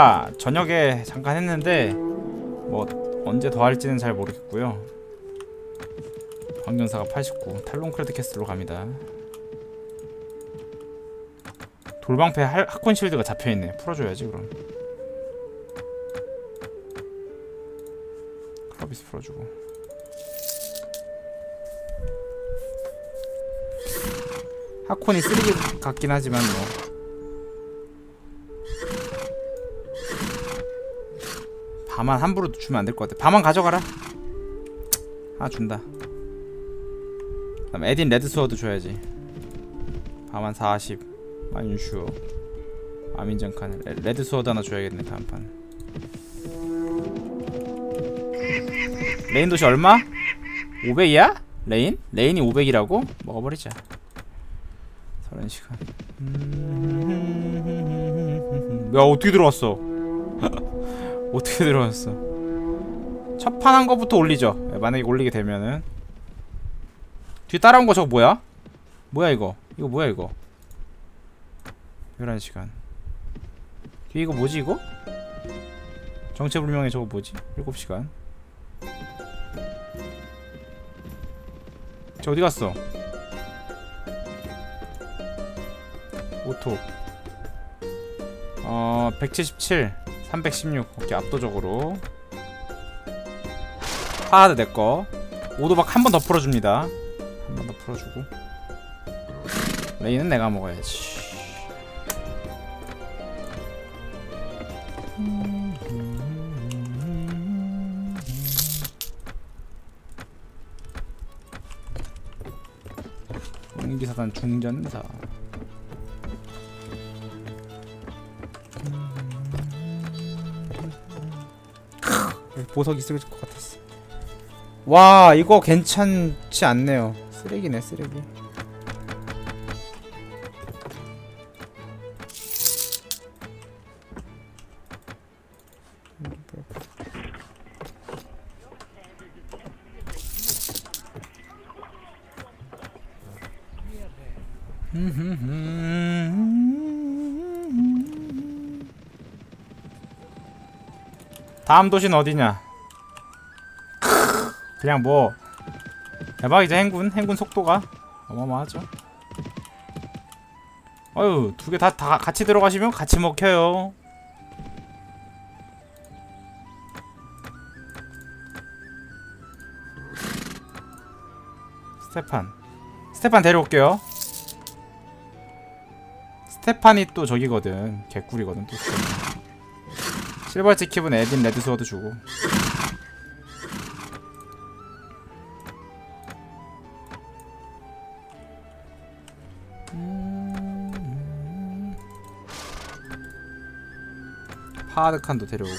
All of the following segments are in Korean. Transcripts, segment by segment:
아 저녁에 잠깐 했는데 뭐 언제 더 할지는 잘 모르겠고요. 황전사가 89 탈론 크레드 캐슬로 갑니다. 돌방패 할, 하콘 실드가 잡혀있네. 풀어줘야지 그럼. 크라비스 풀어주고. 하콘이 쓰레기 같긴 하지만 뭐 바만 함부로 주면 안 될 것 같아. 바만 가져가라. 하나 준다. 그다음 에딘 레드 스워드 줘야지. 바만 40 만슈. 아민정칸 레드 스워드 하나 줘야겠네 다음판. 레인 도시 얼마? 500이야? 레인? 레인이 500이라고? 먹어버리자. 30시간. 야 어떻게 들어왔어 어떻게 들어왔어? 첫 판 한 거부터 올리죠. 만약에 올리게 되면은. 뒤에 따라온 거 저거 뭐야? 뭐야 이거? 이거 뭐야 이거? 11시간. 뒤에 이거 뭐지 이거? 정체불명의 저거 뭐지? 7시간. 저 어디 갔어? 오토. 어... 177 316 오케이 압도적으로. 하드 내꺼 오도박 한 번 더 풀어줍니다. 한 번 더 풀어주고. 레이는 내가 먹어야지. 공기사단 중전사 보석이 쓰러질 것 같았어. 와 이거 괜찮지 않네요. 쓰레기네 쓰레기 다음 도시는 어디냐? 그냥 뭐 대박이죠 행군 행군 속도가? 어마어마하죠. 어휴 두개 다 다 같이 들어가시면 같이 먹혀요. 스테판. 스테판 데려올게요. 스테판이 또 저기거든. 개꿀이거든 또 스테판. 실버치 킵은 에딘 레드스워드 주고. 하드칸도 데려오고.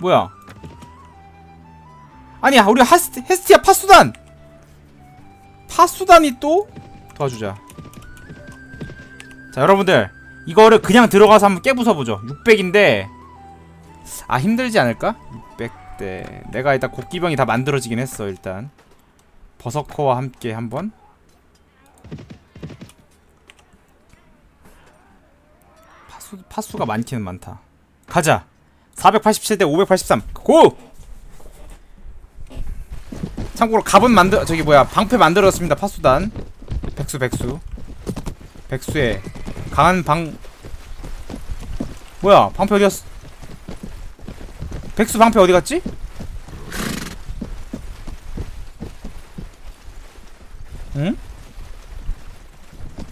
뭐야 아니야 우리 하스, 헤스티아 파수단. 파수단이 또 도와주자. 자 여러분들 이거를 그냥 들어가서 한번 깨부숴보죠. 600인데 아 힘들지 않을까? 600대. 내가 일단 곡기병이 다 만들어지긴 했어 일단. 버서커와 함께 한번. 파수, 파수가 많기는 많다. 가자. 487대 583 고! 참고로 갑은 만들 저기 뭐야 방패 만들었습니다 파수단 백수 백수 백수의 강한 방 뭐야 방패 어디갔어 백수 방패 어디갔지? 응?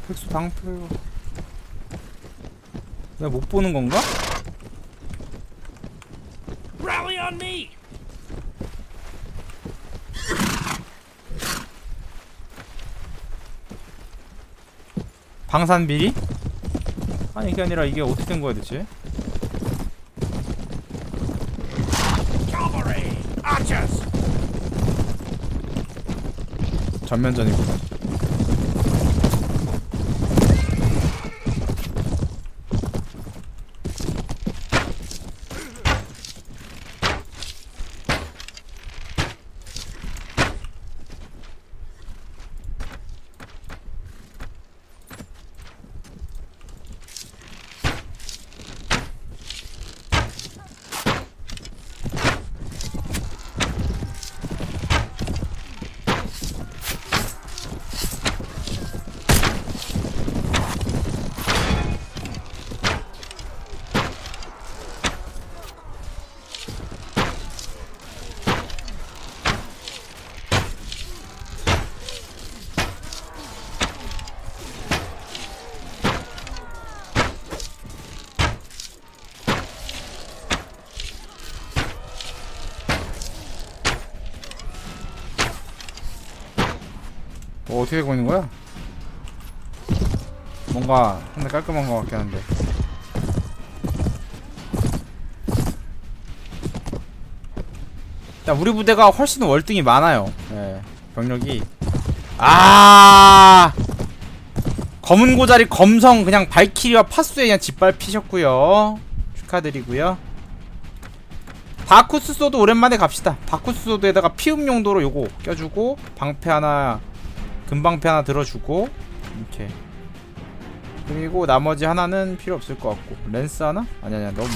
백수 방패가 내가 못 보는 건가? Rally on me! 방산 비리? 아니 이게 아니라 이게 어떻게 된 거야 대체? 전면전이구나. 어, 어떻게 되고 있는 거야? 뭔가 상당히 깔끔한 것 같긴 한데. 자 우리 부대가 훨씬 월등히 많아요. 예 병력이. 아! 검은 고자리 검성 그냥 발키리와 파수에 그냥 짓밟히셨고요. 축하드리고요. 바쿠스 소드 오랜만에 갑시다. 바쿠스 소드에다가 피움 용도로 요거 껴주고 방패 하나 금방패 하나 들어주고 이렇게. 그리고 나머지 하나는 필요 없을 것 같고. 렌스 하나? 아니 아니야 너무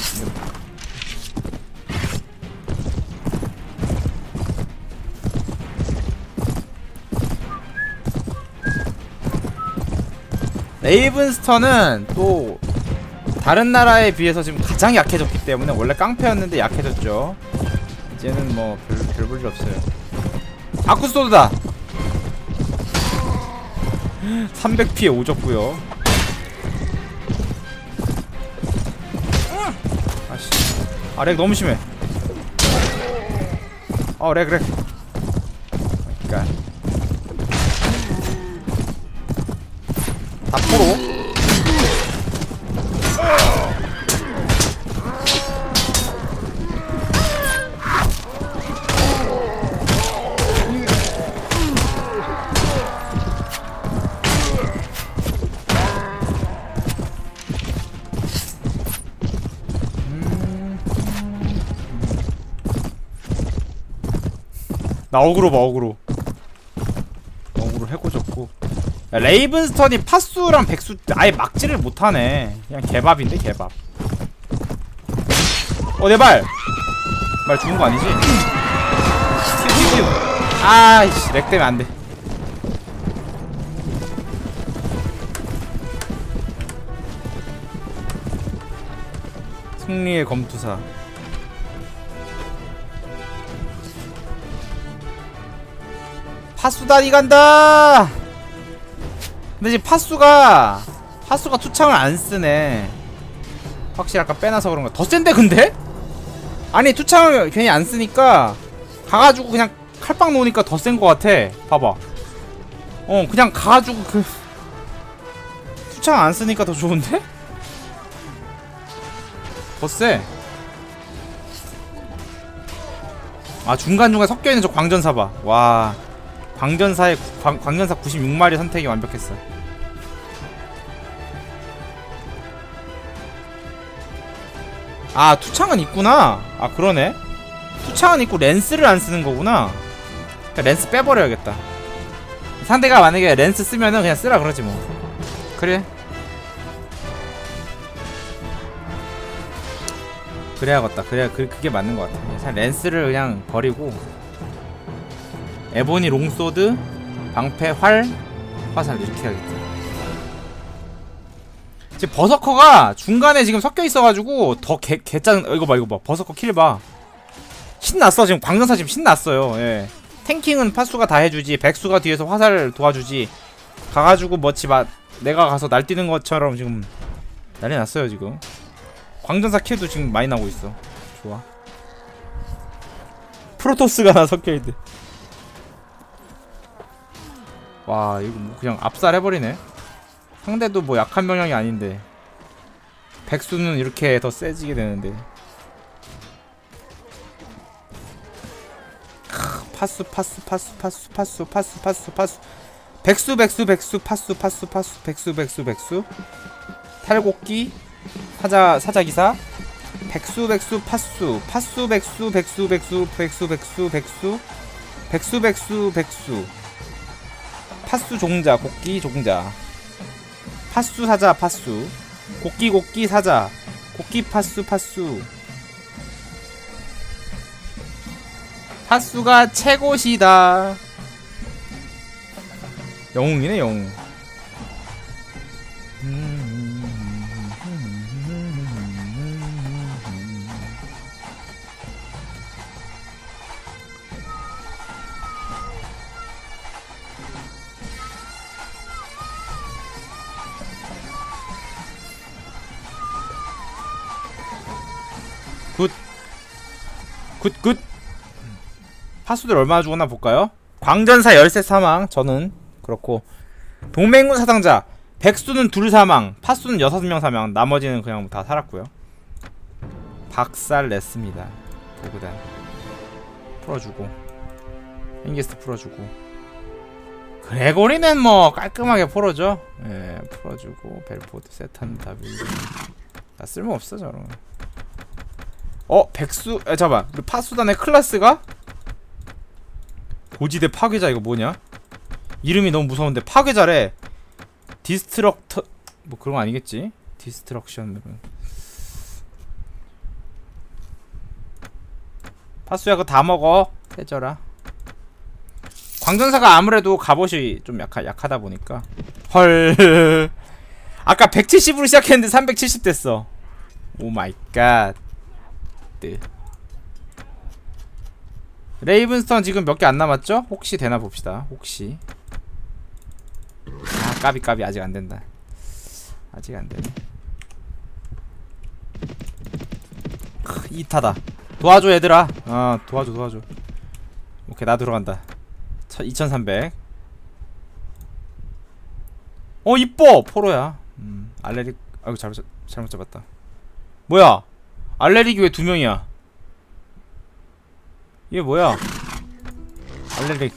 레이븐스턴은 또 다른 나라에 비해서 지금 가장 약해졌기 때문에 원래 깡패였는데 약해졌죠. 이제는 뭐 별, 별볼일 없어요. 아쿠스토드다 300피해 오졌고요. 아씨. 아렉 너무 심해. 어렉 렉. 그니까. 다 포로 나 어그로 봐 어그로. 어그로 해고졌고. 야, 레이븐스턴이 파수랑 백수 아예 막지를 못하네. 그냥 개밥인데 개밥. 어 내발! 말 죽은 거 아니지? 아이씨 렉 때문에 안돼. 승리의 검투사 파수다니 간다 근데 지금 파수가 파수가 투창을 안 쓰네 확실히 아까 빼놔서 그런가 더 센데 근데? 아니 투창을 괜히 안 쓰니까 가가지고 그냥 칼빵 놓으니까 더센거 같아 봐봐 어 그냥 가가지고 그 투창 안 쓰니까 더 좋은데? 더 세. 아 중간중간 섞여있는 저 광전사 봐. 와 광전사의 구- 광, 광전사 96마리 선택이 완벽했어. 아 투창은 있구나. 아 그러네. 투창은 있고 렌스를 안 쓰는 거구나. 그러니까 렌스 빼버려야겠다. 상대가 만약에 렌스 쓰면은 그냥 쓰라 그러지 뭐. 그래. 그래야겠다. 그래야 그, 그게 맞는 것 같아. 그냥 렌스를 그냥 버리고 에보니 롱소드, 방패 활, 화살 이렇게 해야겠다. 지금 버서커가 중간에 지금 섞여 있어가지고 더 개, 개짠. 어, 이거 봐, 이거 봐. 버서커 킬 봐. 신났어. 지금 광전사 지금 신났어요. 예. 탱킹은 파수가 다 해주지. 백수가 뒤에서 화살 도와주지. 가가지고 뭐지 마. 내가 가서 날뛰는 것처럼 지금 난리 났어요 지금. 광전사 킬도 지금 많이 나고 있어. 좋아. 프로토스가 하나 섞여있대. 와, 이거 뭐 그냥 압살해버리네. 상대도 뭐 약한 병력이 아닌데. 백수는 이렇게 더 세지게 되는데. 크, 파수, 파수, 파수, 파수, 파수, 파수, 파수, 파수. 백수, 백수, 백수, 파수, 파수, 파수, 백수, 백수, 백수. 탈곡기, 사자 사자 기사 백수 백수 파수 파수 백수 백수 백수 백수 백수 백수 백수 백수 백수 파수 종자 곡기 종자. 파수 사자 파수. 곡기 곡기 사자. 곡기 파수 파수. 파수가 최고시다. 영웅이네 영웅 굿굿. 파수들 얼마나 죽었나 볼까요? 광전사 열쇠 사망 저는 그렇고. 동맹군 사상자 백수는 둘 사망 파수는 여섯 명 사망 나머지는 그냥 다 살았고요. 박살 냈습니다. 도구단 풀어주고. 잉게스트 풀어주고. 그레고리는 뭐 깔끔하게 풀어줘. 예 풀어주고. 벨포드 세탄 다 빌드 나 쓸모없어 저런 어 백수 아 잠깐만. 우리 파수단의 클래스가? 고지대 파괴자 이거 뭐냐? 이름이 너무 무서운데 파괴자래. 디스트럭터 뭐 그런 거 아니겠지? 디스트럭션. 파수야 그거 다 먹어. 해줘라. 광전사가 아무래도 갑옷이 좀 약하, 약하다 보니까. 헐. 아까 170으로 시작했는데 370 됐어. 오 마이 갓 네. 레이븐스턴 지금 몇 개 안 남았죠? 혹시 되나 봅시다. 혹시. 아 까비 까비. 아직 안 된다. 아직 안 되네. 크, 이타다. 도와줘 얘들아. 어 도와줘 도와줘. 오케이 나 들어간다. 2300 어 이뻐! 포로야. 음, 알레릭 아이고 잘못, 잡- 잘못 잡았다. 뭐야 알레릭이 왜 두 명이야. 이게 뭐야? 알레릭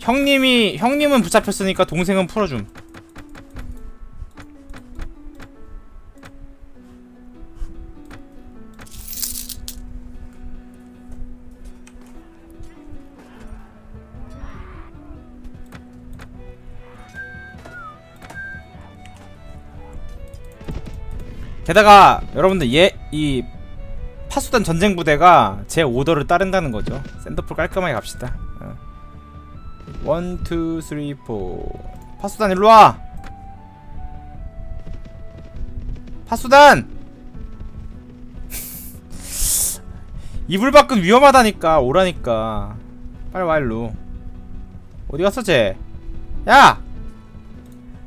형님이 형님은 붙잡혔으니까 동생은 풀어줌 게다가 여러분들 얘 이 파수단 전쟁 부대가 제 오더를 따른다는 거죠. 샌더풀 깔끔하게 갑시다. 어. 원, 투, 쓰리, 포. 파수단 일로 와. 파수단. 이불 밖은 위험하다니까 오라니까. 빨리 와 일로. 어디 갔어 쟤? 야!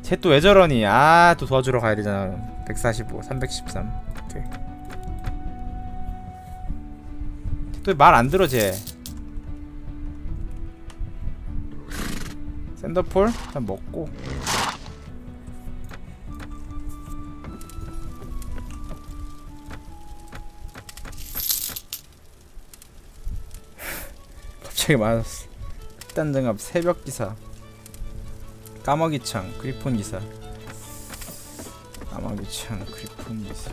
쟤 또 왜 저러니? 아, 또 도와주러 가야 되잖아. 145, 313. 오케이. 또 말 안 들어 쟤. 샌더폴 일단 먹고. 갑자기 맞았어. 극단 장갑 새벽 기사. 까마귀 창 그리폰 기사. 까마귀 창 그리폰 기사.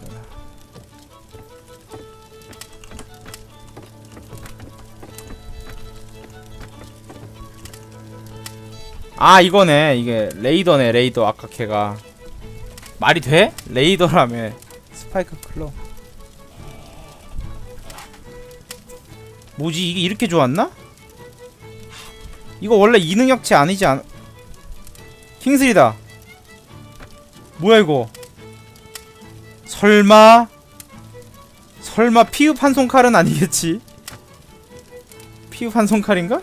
아 이거네. 이게 레이더네 레이더. 아까 걔가. 말이 돼? 레이더라며. 스파이크 클럽. 뭐지? 이게 이렇게 좋았나? 이거 원래 이능력치 아니지 않... 킹슬이다. 뭐야 이거 설마 설마 피읍 한 손칼은 아니겠지? 피읍 한 손칼인가?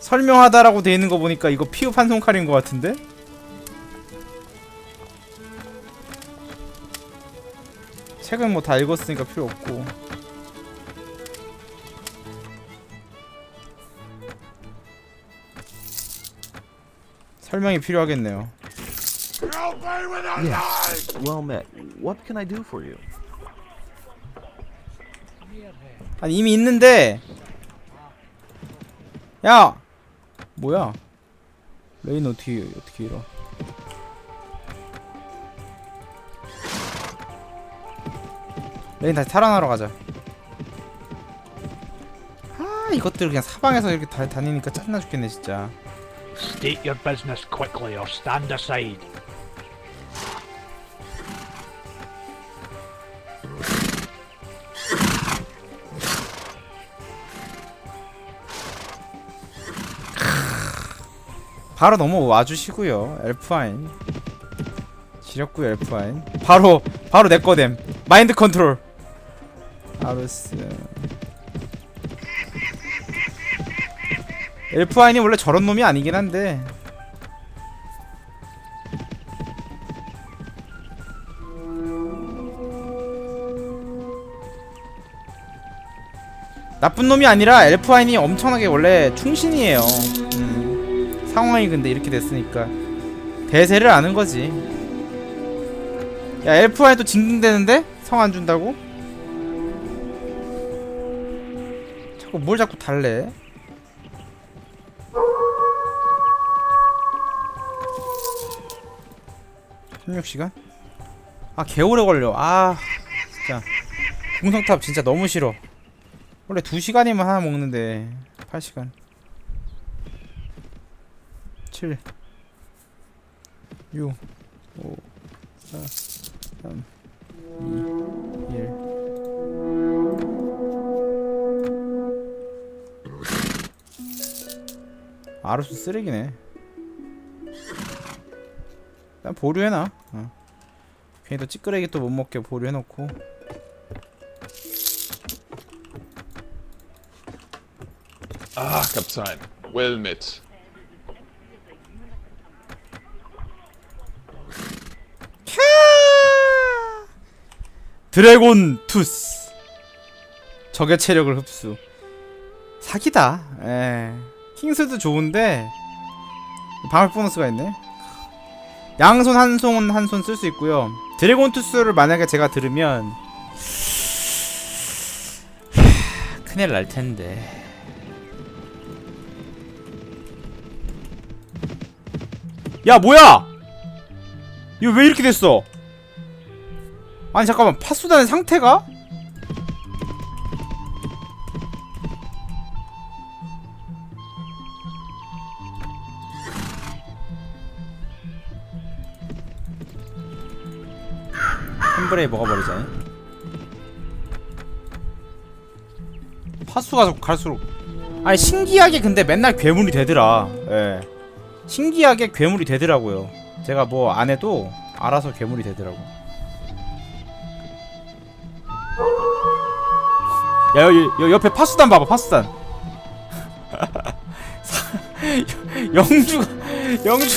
설명하다라고 돼 있는 거 보니까 이거 피읍 한 손칼인 것 같은데? 책은 뭐 다 읽었으니까 필요 없고 설명이 필요하겠네요 Yes. Well met. What can I do for you? 아니 이미 있는데 야 뭐야 레인 어떻게 어떻게 잃어 레인 다시 탈환하러 가자 아 이것들 그냥 사방에서 이렇게 다, 다니니까 짜증나 죽겠네 진짜 State your business quickly or stand aside. 바로 넘어와 주시고요. 엘프아인 지력구 엘프아인 바로 바로 내 거됨. 마인드 컨트롤. 아르스 엘프아인이 원래 저런 놈이 아니긴 한데. 나쁜 놈이 아니라 엘프아인이 엄청나게 원래 충신이에요. 음. 상황이 근데 이렇게 됐으니까 대세를 아는 거지 야 엘프와에도 징징대는데? 성 안 준다고? 자꾸 뭘 자꾸 달래? (16 시간) 아 개오래 걸려 아 진짜 공성탑 진짜 너무 싫어 원래 2시간이면 하나 먹는데 8시간 7 6 5 4 3 2 1 아르스 쓰레기네 일단 보류해놔 어. 괜히 또 찌끄레기 또 못 먹게 보류해놓고 Ah, Kaptein. Well met. 드래곤 투스. 적의 체력을 흡수. 사기다. 에 킹스도 좋은데 방울 보너스가 있네. 양손 한 손 한 손 쓸 수 있고요. 드래곤 투스를 만약에 제가 들으면 하, 큰일 날 텐데. 야 뭐야? 이거 왜 이렇게 됐어 아니 잠깐만. 파수단의 상태가? 템브레이 먹어버리자 파수가 갈수록. 아니 신기하게 근데 맨날 괴물이 되더라. 예. 신기하게 괴물이 되더라고요. 제가 뭐 안 해도 알아서 괴물이 되더라고 야 여기 여, 옆에 파수단 봐봐 파수단. 사- 영주가 영주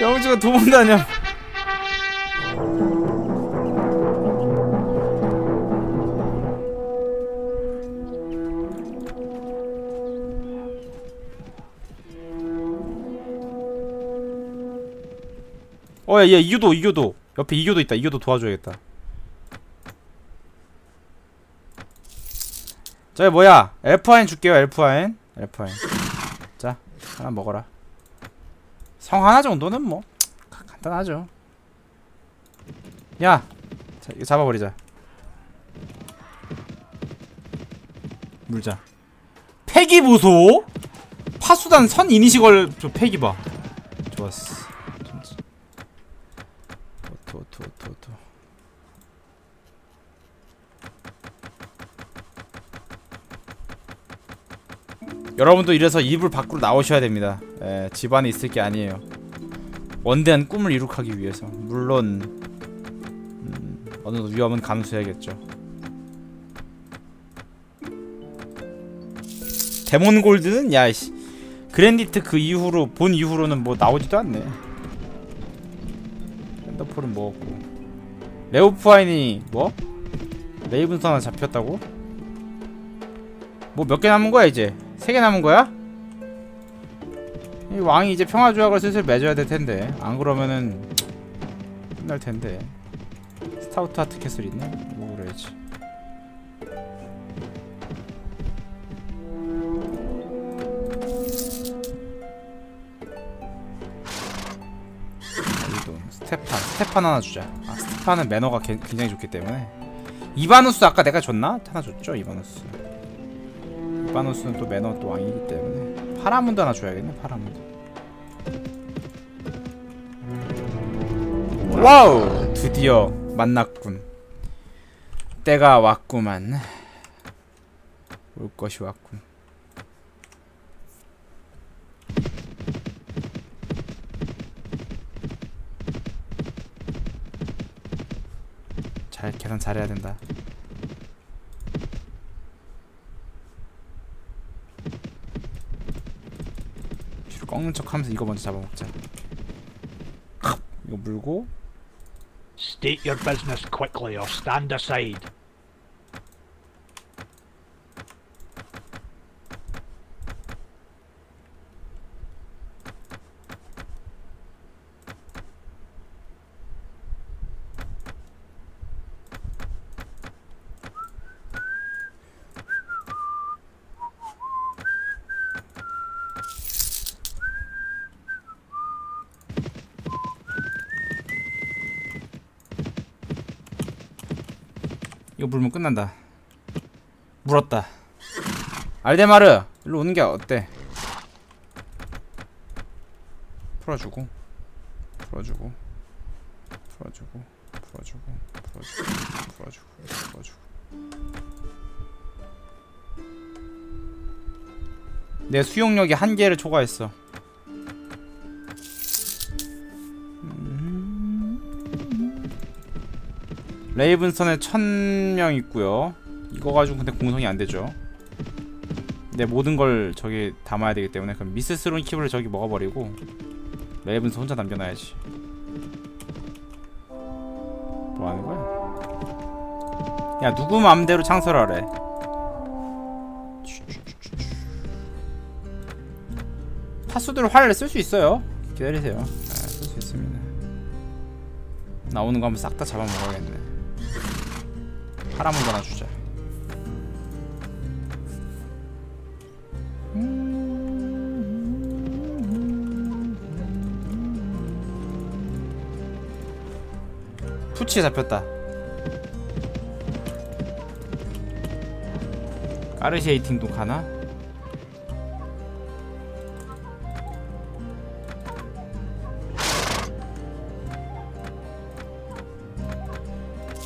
영주가 도망다녀. 어야 얘 이교도 이교도. 옆에 이교도 있다. 이교도 도와줘야겠다 저기 뭐야? 엘프와인 줄게요 엘프와인 엘프와인 자 하나 먹어라. 성 하나 정도는 뭐 가- 간단하죠. 야 자, 이거 잡아버리자. 물자. 폐기 보소? 파수단 선 이니시걸 저 폐기 봐. 좋았어 진짜. 오토 오토 오토 오토 여러분도 이래서 이불 밖으로 나오셔야 됩니다. 예, 집안에 있을 게 아니에요. 원대한 꿈을 이룩하기 위해서. 물론 음, 어느 정도 위험은 감수해야겠죠. 데몬 골드는 야이씨 그랜디트 그 이후로 본 이후로는 뭐 나오지도 않네. 핸더폴은 먹었고 레오프와인이 뭐? 레이븐선 하나 잡혔다고? 뭐 몇 개 남은 거야 이제? 세 개 남은 거야? 이 왕이 이제 평화 조약을 슬슬 맺어야 될 텐데 안 그러면은 끝날 텐데 스타우트 하트 캐슬 있네? 뭐 그래야지 스테판 스테판 하나 주자 아 스테판은 매너가 개- 굉장히 좋기 때문에 이바누스 아까 내가 줬나? 하나 줬죠 이바누스 이바누스는 또 매너 또 왕이기 때문에 파라문도 하나 줘야겠네 파라문도. 와우! 드디어 만났군. 때가 왔구만. 올 것이 왔군. 잘 계산 잘해야 된다 꺾는 척 하면서 이거 먼저 잡아먹자 이거 물고 State your business quickly or stand aside. 물면 끝난다. 물었다. 알데마르 일로 오는 게 어때? 풀어주고 풀어주고 풀어주고 풀어주고 풀어주고 풀어주고. 풀어주고 내 수용력이 한계를 초과했어 레이븐선에 천 명 있고요. 이거 가지고 근데 공성이 안 되죠. 내 모든 걸 저기 담아야 되기 때문에 그럼 미스스론 키브를 저기 먹어버리고 레이븐선 혼자 남겨놔야지. 뭐 하는 거야? 야 누구 맘대로 창설하래? 파수들 활을 쓸 수 있어요. 기다리세요. 아, 쓸 수 있습니다. 나오는 거 한번 싹 다 잡아먹어야겠네 파란 물건 주자 푸치에 잡혔다 까르시에이팅도 가나?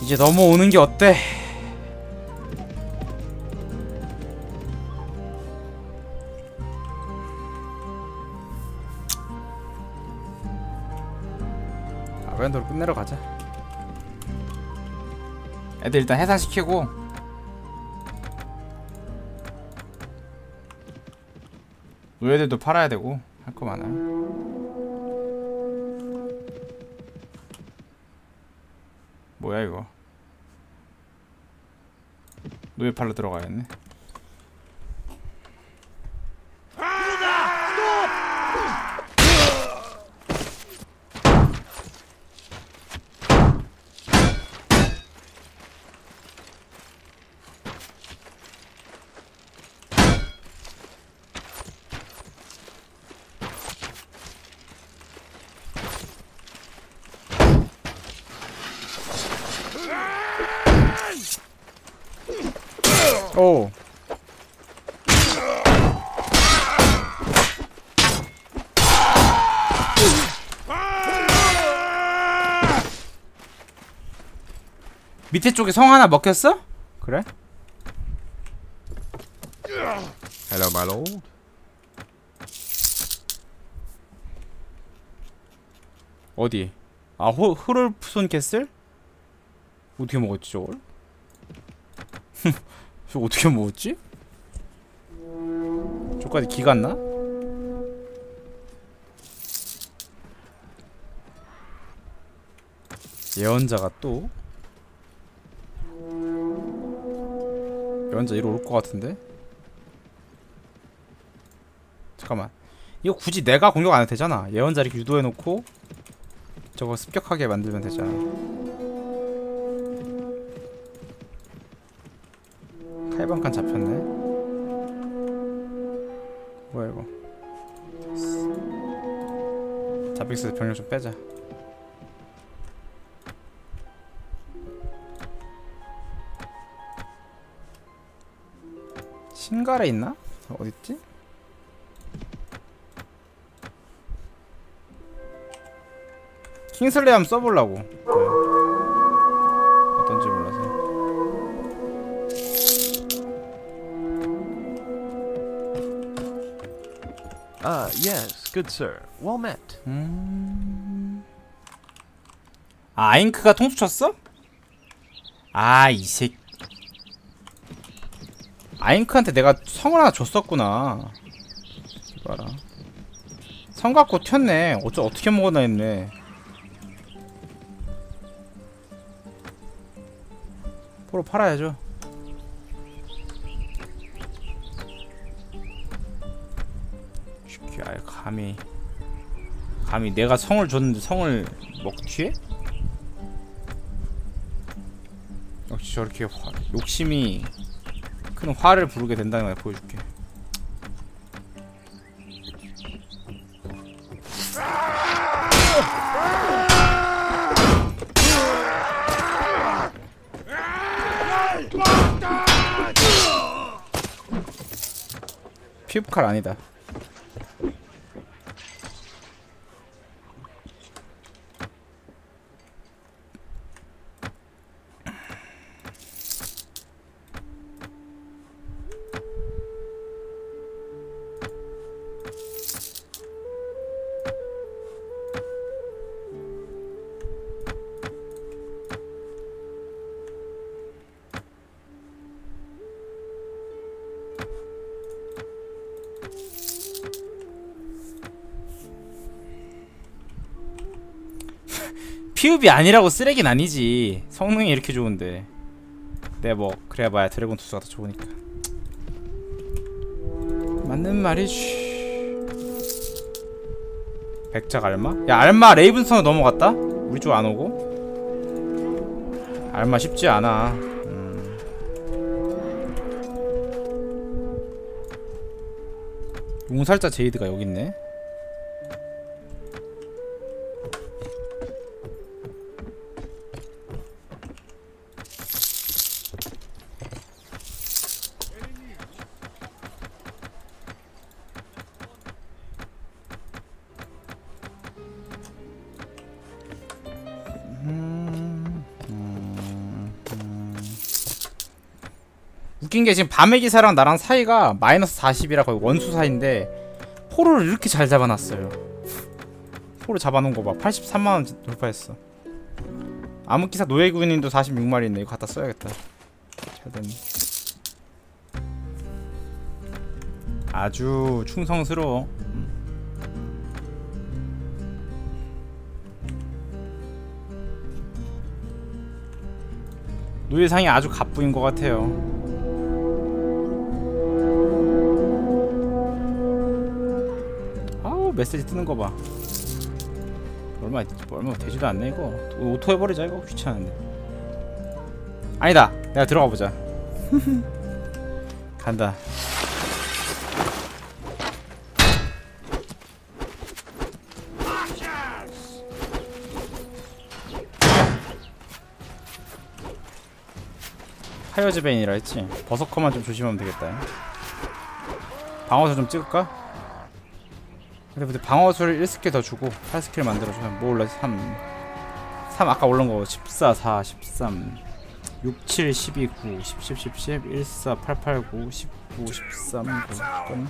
이제 넘어오는 게 어때? 아벤더로 끝내러 가자. 애들 일단 해산시키고 노예들도 팔아야 되고 할 거 많아. 뭐야 이거? 노예 팔로 들어가야겠네. 오. 밑에 쪽에 성 하나 먹혔어? 그래? Hello, my lord. 어디? 아, 호, 흐롤프손 캐슬? 어떻게 먹었지 저걸? 저 어떻게 먹었지? 저까지 기 갔나? 예언자가 또 예언자 이리 올것 같은데? 잠깐만 이거 굳이 내가 공격 안 해도 되잖아 예언자 이렇게 유도해놓고 저거 습격하게 만들면 되잖아 칼방칸 잡혔네 뭐야 이거 자백스에서 병력 좀 빼자 신갈에 있나? 어딨지? 킹슬레이 한번 써보려고 Ah, yes, good sir. Well met. 음... 아, 아잉크가 통수 쳤어? 아, 이 새끼. 아잉크한테 내가 성을 하나 줬었구나. 봐라. 성 갖고 튀었네. 어쩌 어떻게 먹었나 했네. 포로 팔아야죠. 감히 감히 내가 성을 줬는데 성을 먹튀해? 역시 저렇게 화, 욕심이 큰 화를 부르게 된다는 걸 보여줄게 피부칼 아니다 피읍이 아니라고 쓰레기는 아니지 성능이 이렇게 좋은데 내가 뭐 그래봐야 드래곤 투수가 더 좋으니까 맞는 말이지 백작 알마? 야 알마 레이븐스턴 넘어갔다? 우리 쪽 안 오고? 알마 쉽지 않아 음. 용살자 제이드가 여기 있네 웃긴 게 지금 밤의 기사랑 나랑 사이가 마이너스 40이라 거의 원수 사이인데 포로를 이렇게 잘 잡아놨어요. 포로 잡아놓은 거봐. 83만원 돌파했어. 암흑기사 노예군인도 46마리 있네. 이거 갖다 써야겠다. 잘 됐네. 아주 충성스러워. 음. 노예상이 아주 갑부인 것 같아요 메시지 뜨는 거 봐. 얼마 얼마 되지도 않네 이거. 오토 해버리자 이거 귀찮은데. 아니다. 내가 들어가 보자. 간다. 하이어즈베인이라 했지. 버서커만 좀 조심하면 되겠다. 방어서 좀 찍을까? 그래 근데 방어수를 1스킬 더 주고 8스킬 만들어줘 뭐 올라 3 3 아까 올라온 거 14, 4, 13 6, 7, 12, 9 10, 10, 10, 10 1, 4, 8, 8, 9 19, 13 9 잠깐